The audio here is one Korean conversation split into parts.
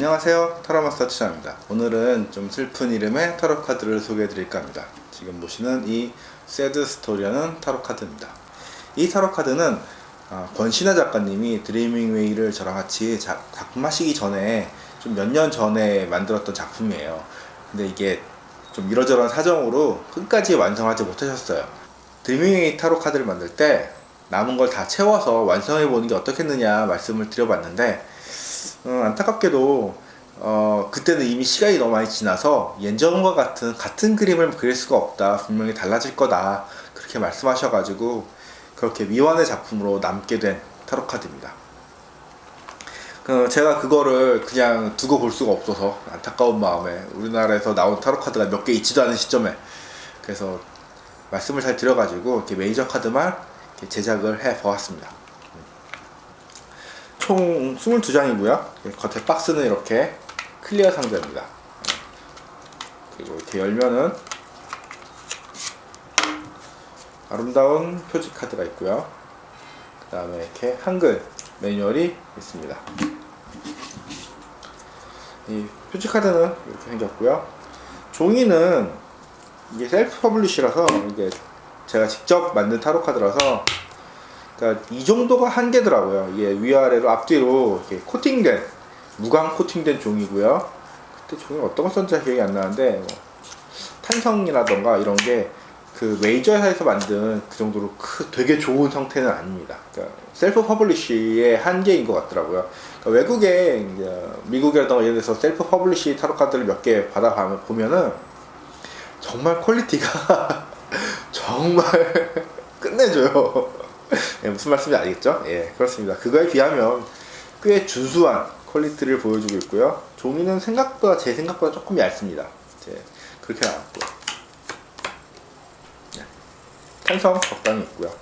안녕하세요. 타로마스터 추장입니다. 오늘은 좀 슬픈 이름의 타로 카드를 소개해 드릴까 합니다. 지금 보시는 이 새드 스토리라는 타로 카드입니다. 이 타로 카드는 아, 권신아 작가님이 드리밍 웨이를 저랑 같이 자- 작품하시기 전에 좀 몇 년 전에 만들었던 작품이에요. 근데 이게 좀 이러저러한 사정으로 끝까지 완성하지 못하셨어요. 드리밍 웨이 타로 카드를 만들 때 남은 걸 다 채워서 완성해 보는 게 어떻겠느냐 말씀을 드려봤는데 음, 안타깝게도 어, 그때는 이미 시간이 너무 많이 지나서 예전과 같은 같은 그림을 그릴 수가 없다 분명히 달라질 거다 그렇게 말씀하셔가지고 그렇게 미완의 작품으로 남게 된 타로 카드입니다. 그 제가 그거를 그냥 두고 볼 수가 없어서 안타까운 마음에 우리나라에서 나온 타로 카드가 몇 개 있지도 않은 시점에 그래서 말씀을 잘 드려가지고 이렇게 메이저 카드만 이렇게 제작을 해 보았습니다. 총 22장이고요. 겉에 박스는 이렇게 클리어 상자입니다. 그리고 이렇게 열면은 아름다운 표지 카드가 있고요. 그 다음에 이렇게 한글 매뉴얼이 있습니다. 이 표지 카드는 이렇게 생겼고요. 종이는 이게 셀프 퍼블리시라서 이게 제가 직접 만든 타로 카드라서 그러니까 이 정도가 한계더라고요. 이게 위아래로 앞뒤로 이렇게 코팅된 무광 코팅된 종이고요. 그때 종이 어떤 거 썼는지 기억이 안 나는데 뭐 탄성이라던가 이런 게그 메이저 회사에서 만든 그 정도로 크, 되게 좋은 형태는 아닙니다. 그러니까 셀프 퍼블리시의 한계인 것 같더라고요. 그러니까 외국에 미국이라던가 이런 데서 셀프 퍼블리시 타로 카드를 몇 개 받아 보면은 정말 퀄리티가 정말 끝내줘요. 예, 무슨 말씀인지 알겠죠? 예, 그렇습니다. 그거에 비하면 꽤 준수한 퀄리티를 보여주고 있고요. 종이는 생각보다 제 생각보다 조금 얇습니다. 제 그렇게 나왔고요. 네. 탄성 적당히 있고요.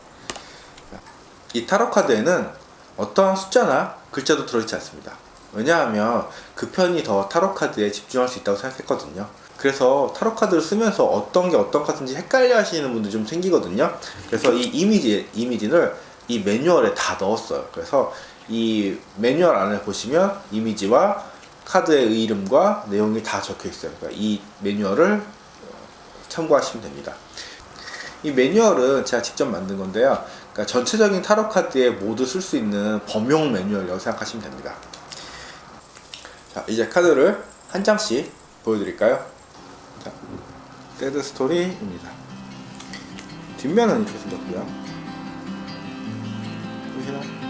이 타로 카드에는 어떠한 숫자나 글자도 들어있지 않습니다. 왜냐하면 그 편이 더 타로 카드에 집중할 수 있다고 생각했거든요. 그래서 타로 카드를 쓰면서 어떤 게 어떤 카드인지 헷갈려 하시는 분들 좀 생기거든요. 그래서 이 이미지, 이미지를 이 매뉴얼에 다 넣었어요. 그래서 이 매뉴얼 안에 보시면 이미지와 카드의 이름과 내용이 다 적혀 있어요. 그러니까 이 매뉴얼을 참고하시면 됩니다. 이 매뉴얼은 제가 직접 만든 건데요. 그러니까 전체적인 타로 카드에 모두 쓸 수 있는 범용 매뉴얼이라고 생각하시면 됩니다. 자, 이제 카드를 한 장씩 보여드릴까요? 자, 새드 스토리입니다. 뒷면은 이렇게 생겼고요. 보이시나요?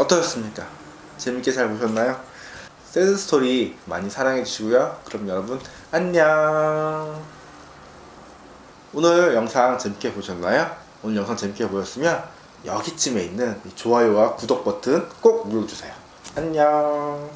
어떠셨습니까? 재밌게 잘 보셨나요? 새드 스토리 많이 사랑해 주시고요. 그럼 여러분 안녕. 오늘 영상 재밌게 보셨나요? 오늘 영상 재밌게 보셨으면 여기쯤에 있는 이 좋아요와 구독 버튼 꼭 눌러주세요. 안녕.